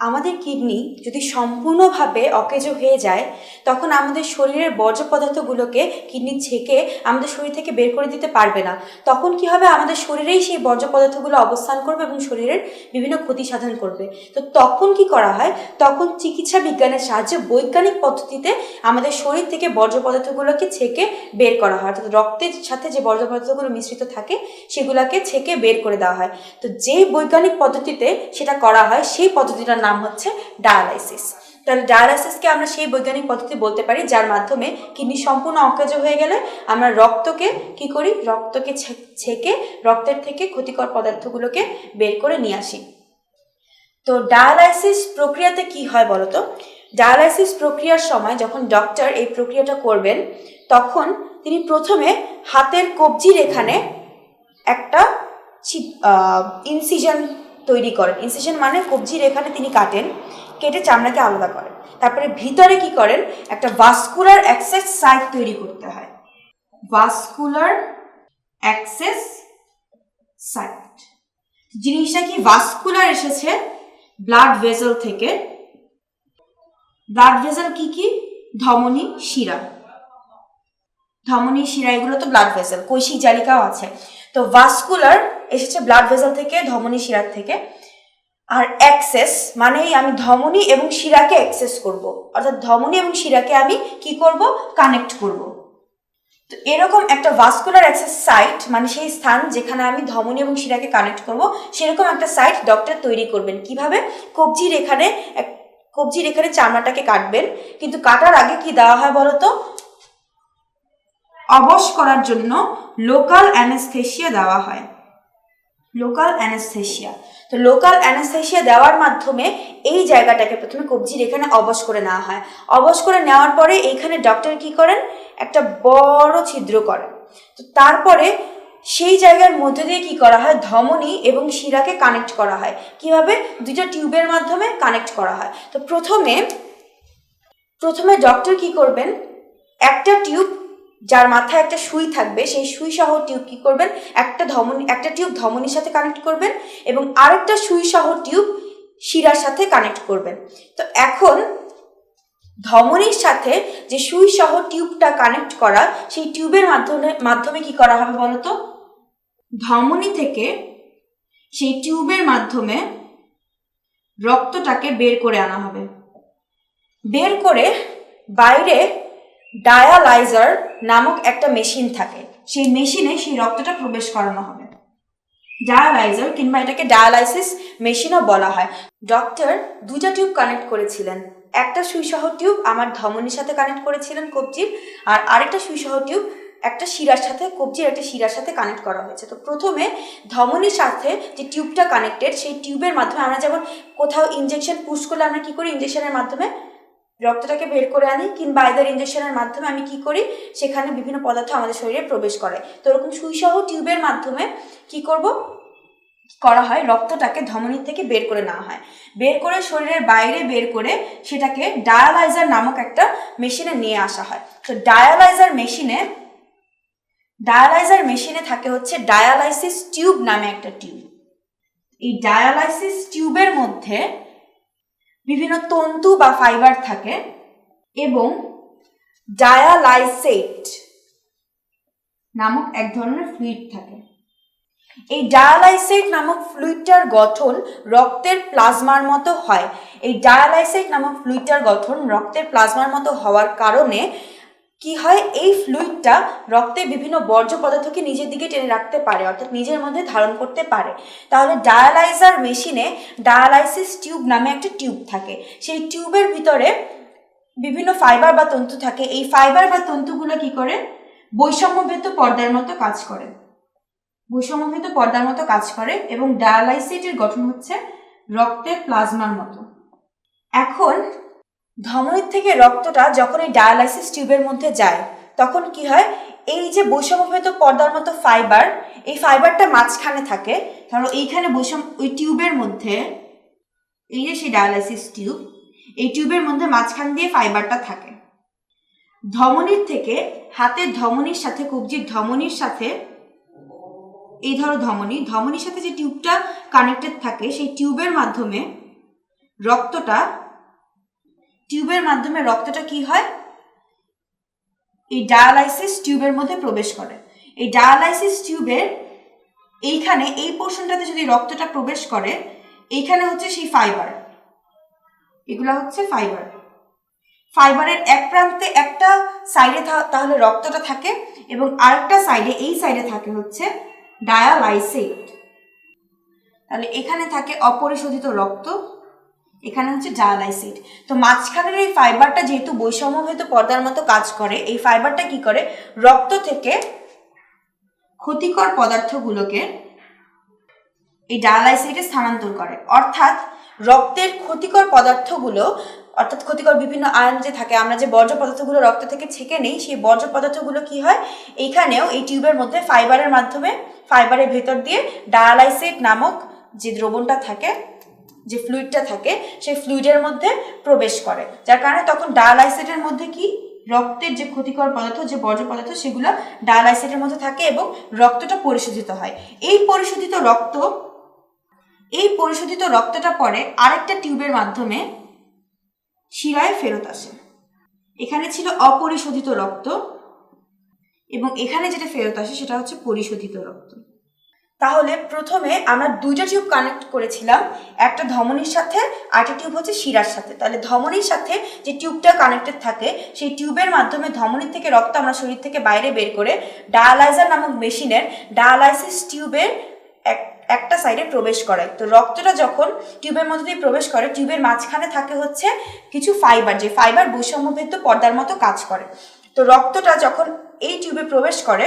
আমাদের কিডনি যদি সম্পূর্ণভাবে অকেজো হয়ে যায়, তখন আমাদের শরীরের বর্জ্য পদার্থগুলোকে কিডনি ছেঁকে আমাদের শরীর থেকে বের করে দিতে পারবে না। তখন কি হবে? আমাদের শরীরেই সেই বর্জ্য পদার্থগুলো অবস্থান করবে এবং শরীরের বিভিন্ন ক্ষতি সাধন করবে। তো তখন কি করা হয়? তখন চিকিৎসা বিজ্ঞানের সাহায্যে বৈজ্ঞানিক পদ্ধতিতে আমাদের শরীর থেকে বর্জ্য পদার্থগুলোকে ছেঁকে বের করা হয়। অর্থাৎ রক্তের সাথে যে বর্জ্য পদার্থগুলো মিশ্রিত থাকে, সেগুলোকে ছেঁকে বের করে দেওয়া হয়। তো যে বৈজ্ঞানিক পদ্ধতিতে সেটা করা হয়, সেই পদ্ধতিটার নাম হচ্ছে ডায়ালাইসিস। তাহলে ডায়ালাইসিসকে আমরা সেই বৈজ্ঞানিক পদ্ধতি বলতে পারি, যার মাধ্যমে কিডনি সম্পূর্ণ অকেজো হয়ে গেলে আমরা রক্তকে কি করি? রক্তকে ছেঁকে রক্তের থেকে ক্ষতিকর পদার্থগুলোকে বের করে নিয়ে আসি। তো ডায়ালাইসিস প্রক্রিয়াতে কি হয় বলতো? ডায়ালাইসিস প্রক্রিয়ার সময় যখন ডক্টর এই প্রক্রিয়াটা করবেন, তখন তিনি প্রথমে হাতের কবজির এখানে একটা ইনসিশন তৈরি করেন। ইনসিশন মানে কবজির এখানে তিনি কাটেন, কেটে চামড়াকে আলাদা করেন। তারপরে ভিতরে কি করেন? একটা ভাস্কুলার অ্যাক্সেস সাইট তৈরি করতে হয়। ভাস্কুলার অ্যাক্সেস সাইট জিনিসটা কি? ভাস্কুলার এসেছে ব্লাড ভেসেল থেকে। ব্লাড ভেসেল কি কি? ধমনী, শিরা। ধমনী, শিরা, এগুলো তো ব্লাড ভেসেল কৈশিক জালিকাও আছে। তো ভাস্কুলার এসেছে ব্লাড ভেসেল থেকে, ধমনী শিরার থেকে। আর অ্যাক্সেস মানেই আমি ধমনী এবং শিরাকে অ্যাক্সেস করব। অর্থাৎ ধমনী এবং শিরাকে আমি কি করব? কানেক্ট করব। তো এরকম একটা ভাস্কুলার অ্যাক্সেস সাইট মানে সেই স্থান যেখানে আমি ধমনী এবং শিরাকে কানেক্ট করব, সেরকম একটা সাইট ডক্টর তৈরি করবেন। কীভাবে? কবজির এখানে কবজির এখানে চামড়াটাকে কাটবেন। কিন্তু কাটার আগে কি দেওয়া হয় বলতো? অবশ করার জন্য লোকাল অ্যানেস্থেশিয়া দেওয়া হয়। লোকাল অ্যানেস্থেশিয়া তো লোকাল অ্যানেস্থেশিয়া দেওয়ার মাধ্যমে এই জায়গাটাকে প্রথমে কবজির এখানে অবশ করে নেওয়া হয়। অবশ করে নেওয়ার পরে এইখানে ডক্টর কি করেন? একটা বড় ছিদ্র করেন। তো তারপরে সেই জায়গার মধ্যে দিয়ে কি করা হয়? ধমনী এবং শিরাকে কানেক্ট করা হয়। কীভাবে? দুইটা টিউবের মাধ্যমে কানেক্ট করা হয়। তো প্রথমে প্রথমে ডক্টর কি করবেন? একটা টিউব যার মাথায় একটা সুই থাকবে, সেই সুই সহ টিউব কি করবেন? একটা ধমনী, একটা টিউব ধমনীর সাথে কানেক্ট করবেন এবং আরেকটা সুই সহ টিউব শিরার সাথে কানেক্ট করবেন। তো এখন ধমনীর সাথে যে সুই সহ টিউবটা কানেক্ট করা, সেই টিউবের মাধ্যমে মাধ্যমে কি করা হবে বলতো? ধমনী থেকে সেই টিউবের মাধ্যমে রক্তটাকে বের করে আনা হবে। বের করে বাইরে ডায়ালাইজার নামক একটা মেশিন থাকে। সেই মেশিনে সেই রক্তটা প্রবেশ করানো হবে। ডায়ালাইজার কিংবা এটাকে ডায়ালাইসিস মেশিনও বলা হয়। ডক্টর দুটা টিউব কানেক্ট করেছিলেন। একটা সুইসহ টিউব আমার ধমনির সাথে কানেক্ট করেছিলেন কবজির, আর আরেকটা সুইসহ টিউব একটা শিরার সাথে, কবজির একটা শিরার সাথে কানেক্ট করা হয়েছে। তো প্রথমে ধমনির সাথে যে টিউবটা কানেক্টেড সেই টিউবের মাধ্যমে আমরা যেমন কোথাও ইঞ্জেকশন পুশ করলে আমরা কী করি? ইঞ্জেকশনের মাধ্যমে রক্তটাকে বের করে আনি কিংবা আইদার ইঞ্জেকশনের মাধ্যমে আমি কি করি? সেখানে বিভিন্ন পদার্থ আমাদের শরীরে প্রবেশ করে। তো ওরকম সুইসহ টিউবের মাধ্যমে কি করব? করা হয়, রক্তটাকে ধমনীর থেকে বের করে নেওয়া হয়। বের করে শরীরের বাইরে বের করে সেটাকে ডায়ালাইজার নামক একটা মেশিনে নিয়ে আসা হয়। তো ডায়ালাইজার মেশিনে ডায়ালাইজার মেশিনে থাকে হচ্ছে ডায়ালাইসিস টিউব নামে একটা টিউব এই ডায়ালাইসিস টিউবের মধ্যে বিভিন্ন তন্তু বা ফাইবার থাকে এবং ডায়ালাইসেট নামক এক ধরনের ফ্লুইড থাকে। এই ডায়ালাইসেট নামক ফ্লুইডটার গঠন রক্তের প্লাজমার মতো হয়। এই ডায়ালাইসেট নামক ফ্লুইডটার গঠন রক্তের প্লাজমার মতো হওয়ার কারণে কি হয়? এই ফ্লুইডটা রক্তে বিভিন্ন বর্জ্য পদার্থকে নিজের দিকে টেনে রাখতে পারে, অর্থাৎ নিজের মধ্যে ধারণ করতে পারে। তাহলে ডায়ালাইজার মেশিনে ডায়ালাইসিস টিউব নামে একটা টিউব থাকে। সেই টিউবের ভিতরে বিভিন্ন ফাইবার বা তন্তু থাকে। এই ফাইবার বা তন্তুগুলো কি করে? বৈষম্যভেদ পর্দার মতো কাজ করে। বৈষম্যভেদ পর্দার মতো কাজ করে এবং ডায়ালাইসেটের গঠন হচ্ছে রক্তের প্লাজমার মতো। এখন ধমনীর থেকে রক্তটা যখন এই ডায়ালাইসিস টিউবের মধ্যে যায়, তখন কি হয়? এই যে বৈষম্যভেদ পর্দার মতো ফাইবার, এই ফাইবারটা মাঝখানে থাকে। ধরো এইখানে বৈষম ওই টিউবের মধ্যে, এই যে সেই ডায়ালাইসিস টিউব, এই টিউবের মধ্যে মাঝখান দিয়ে ফাইবারটা থাকে। ধমনীর থেকে হাতের ধমনীর সাথে, কবজির ধমনীর সাথে, এই ধরো ধমনী, ধমনীর সাথে যে টিউবটা কানেক্টেড থাকে, সেই টিউবের মাধ্যমে রক্তটা টিউবের মাধ্যমে রক্তটা কি হয়? এই ডায়ালাইসিস টিউবের মধ্যে প্রবেশ করে। এই ডায়ালাইসিস টিউবের এইখানে, এই পোর্শনটাতে যদি রক্তটা প্রবেশ করে, এইখানে হচ্ছে সেই ফাইবার। এগুলা হচ্ছে ফাইবার। ফাইবারের এক প্রান্তে একটা সাইডে তাহলে রক্তটা থাকে এবং আরেকটা সাইডে, এই সাইডে থাকে হচ্ছে ডায়ালাইসেট। তাহলে এখানে থাকে অপরিশোধিত রক্ত। এখানে হচ্ছে ডায়ালাইসেট তো মাঝখানের এই ফাইবারটা যেহেতু বৈষম্যভূত পর্দার মতো কাজ করে, এই ফাইবারটা কি করে? রক্ত থেকে ক্ষতিকর পদার্থগুলোকে এই ডায়ালাইসেটে স্থানান্তর করে। অর্থাৎ রক্তের ক্ষতিকর পদার্থগুলো, অর্থাৎ ক্ষতিকর বিভিন্ন আয়ন যে থাকে, আমরা যে বর্জ্য পদার্থগুলো রক্ত থেকে ছেঁকে নেই, সেই বর্জ্য পদার্থগুলো কি হয়? এইখানেও এই টিউবের মধ্যে ফাইবারের মাধ্যমে, ফাইবারের ভেতর দিয়ে ডায়ালাইসেট নামক যে দ্রবণটা থাকে যে ফ্লুইডটা থাকে, সেই ফ্লুইডের মধ্যে প্রবেশ করে। যার কারণে তখন ডায়ালাইসেটের মধ্যে কি? রক্তের যে ক্ষতিকর পদার্থ, যে বর্জ্য পদার্থ, সেগুলো ডায়ালাইসেটের মধ্যে থাকে এবং রক্তটা পরিশোধিত হয়। এই পরিশোধিত রক্ত, এই পরিশোধিত রক্তটা পরে আরেকটা টিউবের মাধ্যমে শিরায় ফেরত আসে। এখানে ছিল অপরিশোধিত রক্ত এবং এখানে যেটা ফেরত আসে সেটা হচ্ছে পরিশোধিত রক্ত। তাহলে প্রথমে আমরা দুইটা টিউব কানেক্ট করেছিলাম। একটা ধমনির সাথে, আরেকটা টিউব হচ্ছে শিরার সাথে। তাহলে ধমনির সাথে যে টিউবটা কানেক্টেড থাকে, সেই টিউবের মাধ্যমে ধমনির থেকে রক্ত আমরা শরীর থেকে বাইরে বের করে ডায়ালাইজার নামক মেশিনের ডায়ালাইসিস টিউবের এক, একটা সাইডে প্রবেশ করায় তো রক্তটা যখন টিউবের মধ্যে দিয়ে প্রবেশ করে টিউবের মাঝখানে থাকে হচ্ছে কিছু ফাইবার যে ফাইবার বৈষম্যভেদ্য পর্দার মতো কাজ করে। তো রক্তটা যখন এই টিউবে প্রবেশ করে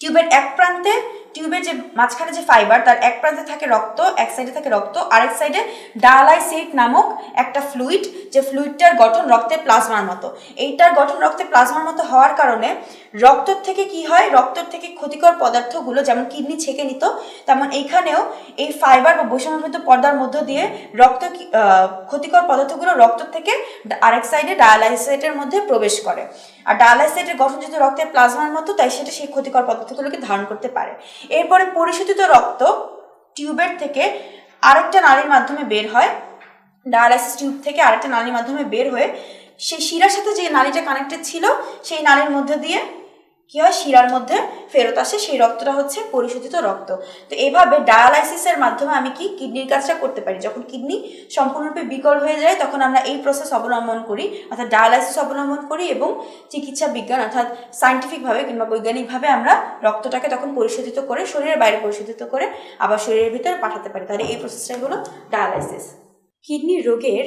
টিউবের এক প্রান্তে টিউবের যে মাঝখানে যে ফাইবার তার এক প্রান্তে থাকে রক্ত, এক সাইডে থাকে রক্ত, আরেক সাইডে ডায়ালাইসেট নামক একটা ফ্লুইড যে ফ্লুইডটার গঠন রক্তের প্লাজমার মতো। এইটার গঠন রক্তে প্লাজমার মতো হওয়ার কারণে রক্তর থেকে কি হয়? রক্তর থেকে ক্ষতিকর পদার্থগুলো যেমন কিডনি ছেঁকে নিত, তেমন এইখানেও এই ফাইবার বা বৈষম্যভূত পর্দার মধ্য দিয়ে রক্ত ক্ষতিকর পদার্থগুলো রক্ত থেকে আরেক সাইডে ডায়ালাইসেটের মধ্যে প্রবেশ করে। আর ডায়ালাইসাইটের গঠনযুক্ত রক্তের প্লাজমার মতো, তাই সেটা সেই ক্ষতিকর পদার্থগুলোকে ধারণ করতে পারে। এরপরে পরিশোধিত রক্ত টিউবের থেকে আরেকটা নালীর মাধ্যমে বের হয়। ডায়ালাইসিস টিউব থেকে আরেকটা নালীর মাধ্যমে বের হয়ে সেই শিরার সাথে যে নালীটা কানেক্টেড ছিল, সেই নালীর মধ্যে দিয়ে কি হয় শিরার মধ্যে ফেরত আসে, সেই রক্তটা হচ্ছে পরিশোধিত রক্ত। তো এইভাবে ডায়ালাইসিসের মাধ্যমে আমি কি কিডনির কাজটা করতে পারি? যখন কিডনি সম্পূর্ণরূপে বিকল হয়ে যায়, তখন আমরা এই প্রসেস অবলম্বন করি, অর্থাৎ ডায়ালাইসিস অবলম্বন করি এবং চিকিৎসা বিজ্ঞান, অর্থাৎ সাইন্টিফিকভাবে কিংবা বৈজ্ঞানিকভাবে আমরা রক্তটাকে তখন পরিশোধিত করে, শরীরের বাইরে পরিশোধিত করে আবার শরীরের ভিতরে পাঠাতে পারি। তাহলে এই প্রসেসটাই হলো ডায়ালাইসিস কিডনি রোগের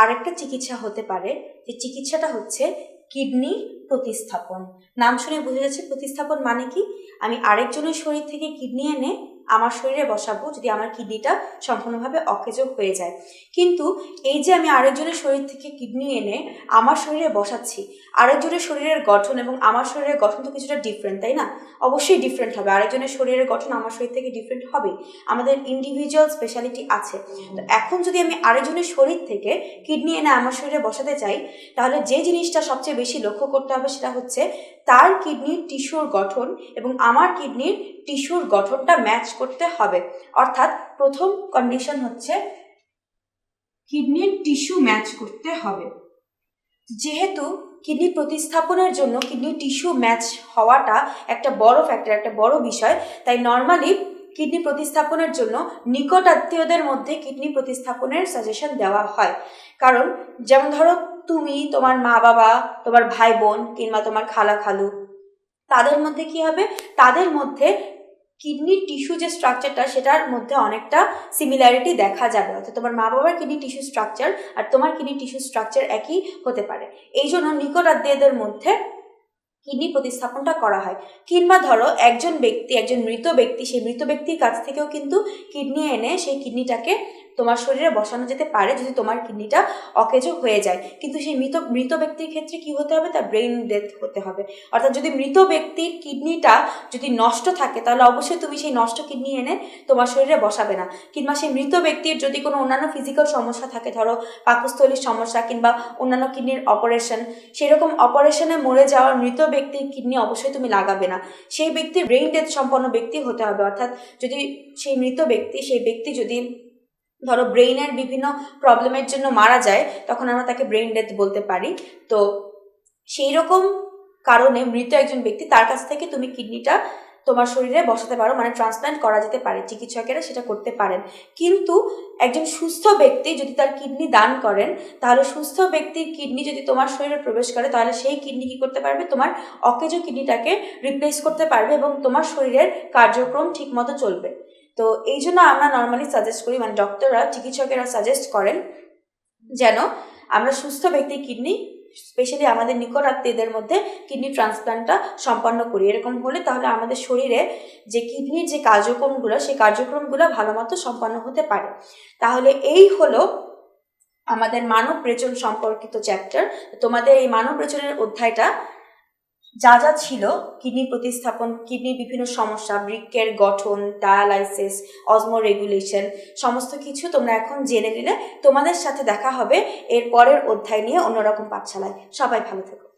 আরেকটা চিকিৎসা হতে পারে, যে চিকিৎসাটা হচ্ছে কিডনি প্রতিস্থাপন। নাম শুনে বোঝা যাচ্ছে প্রতিস্থাপন মানে কি? আমি আরেকজনের শরীর থেকে কিডনি এনে আমার শরীরে বসাবো যদি আমার কিডনিটা সম্পূর্ণভাবে অকেজো হয়ে যায়। কিন্তু এই যে আমি আরেকজনের শরীর থেকে কিডনি এনে আমার শরীরে বসাচ্ছি, আরেকজনের শরীরের গঠন এবং আমার শরীরের গঠন তো কিছুটা ডিফারেন্ট তাই না? অবশ্যই ডিফারেন্ট হবে। আরেকজনের শরীরের গঠন আমার শরীর থেকে ডিফারেন্ট হবে। আমাদের ইন্ডিভিজুয়াল স্পেশালিটি আছে। তো এখন যদি আমি আরেকজনের শরীর থেকে কিডনি এনে আমার শরীরে বসাতে চাই, তাহলে যে জিনিসটা সবচেয়ে বেশি লক্ষ্য করতে হবে সেটা হচ্ছে তার কিডনির টিস্যুর গঠন এবং আমার কিডনির টিস্যুর গঠনটা ম্যাচ করতে হবে। অর্থাৎ প্রথম কন্ডিশন হচ্ছে কিডনির টিস্যু ম্যাচ করতে হবে। যেহেতু কিডনি প্রতিস্থাপনের জন্য কিডনি টিস্যু ম্যাচ হওয়াটা একটা বড় ফ্যাক্টর একটা বড় বিষয়, তাই নর্মালি কিডনি প্রতিস্থাপনের জন্য নিকট আত্মীয়দের মধ্যে কিডনি প্রতিস্থাপনের সাজেশন দেওয়া হয়। কারণ যেমন ধরো তুমি, তোমার মা বাবা তোমার ভাই বোন কিংবা তোমার খালা খালু তাদের মধ্যে কি হবে? তাদের মধ্যে কিডনির টিস্যু যে স্ট্রাকচারটা সেটার মধ্যে অনেকটা সিমিলারিটি দেখা যাবে। অর্থাৎ তোমার মা বাবার কিডনি টিস্যু স্ট্রাকচার আর তোমার কিডনি টিস্যু স্ট্রাকচার একই হতে পারে। এই জন্য নিকট আত্মীয়দের মধ্যে কিডনি প্রতিস্থাপনটা করা হয়। কিংবা ধরো, একজন ব্যক্তি, একজন মৃত ব্যক্তি, সেই মৃত ব্যক্তির কাছ থেকেও কিন্তু কিডনি এনে সেই কিডনিটাকে তোমার শরীরে বসানো যেতে পারে যদি তোমার কিডনিটা অকেজো হয়ে যায়। কিন্তু সেই মৃত মৃত ব্যক্তির ক্ষেত্রে কি হতে হবে? তার ব্রেন ডেথ হতে হবে। অর্থাৎ যদি মৃত ব্যক্তির কিডনিটা যদি নষ্ট থাকে, তাহলে অবশ্যই তুমি সেই নষ্ট কিডনি এনে তোমার শরীরে বসাবে না। কিংবা সেই মৃত ব্যক্তির যদি কোনো অন্যান্য ফিজিক্যাল সমস্যা থাকে, ধরো পাকস্থলীর সমস্যা কিংবা অন্যান্য কিডনির অপারেশন সেরকম অপারেশনে মরে যাওয়ার মৃত ব্যক্তির কিডনি অবশ্যই তুমি লাগাবে না। সেই ব্যক্তির ব্রেইন ডেথ সম্পন্ন ব্যক্তি হতে হবে। অর্থাৎ যদি সেই মৃত ব্যক্তি, সেই ব্যক্তি যদি ধরো ব্রেইনের বিভিন্ন প্রবলেমের জন্য মারা যায়, তখন আমরা তাকে ব্রেইন ডেথ বলতে পারি। তো সেই রকম কারণে মৃত একজন ব্যক্তি তার কাছ থেকে তুমি কিডনিটা তোমার শরীরে বসাতে পারো মানে ট্রান্সপ্লান্ট করা যেতে পারে, চিকিৎসকেরা সেটা করতে পারেন। কিন্তু একজন সুস্থ ব্যক্তি যদি তার কিডনি দান করেন, তাহলে সুস্থ ব্যক্তির কিডনি যদি তোমার শরীরে প্রবেশ করে, তাহলে সেই কিডনি কি করতে পারবে? তোমার অকেজো কিডনিটাকে রিপ্লেস করতে পারবে এবং তোমার শরীরের কার্যক্রম ঠিকমতো চলবে। তো এই জন্য আমরা নর্মালি সাজেস্ট করি মানে ডক্টররা চিকিৎসকেরা সাজেস্ট করেন যেন আমরা সুস্থ ব্যক্তির কিডনি স্পেশালি আমাদের নিকট আত্মীয়দের মধ্যে কিডনি ট্রান্সপ্লান্টটা সম্পন্ন করি। এরকম হলে তাহলে আমাদের শরীরে যে কিডনির যে কার্যক্রমগুলো, সেই কার্যক্রমগুলো ভালো মতো সম্পন্ন হতে পারে। তাহলে এই হলো আমাদের মানব প্রেচন সম্পর্কিত চ্যাপ্টার তোমাদের এই মানব প্রেচনের অধ্যায়টা যা যা ছিল, কিডনি প্রতিস্থাপন, কিডনির বিভিন্ন সমস্যা বৃক্ষের গঠন, ডায়ালাইসিস অজমো রেগুলেশন সমস্ত কিছু তোমরা এখন জেনে নিলে তোমাদের সাথে দেখা হবে এর পরের অধ্যায় নিয়ে অন্যরকম পাঠশালায়। সবাই ভালো থেকো।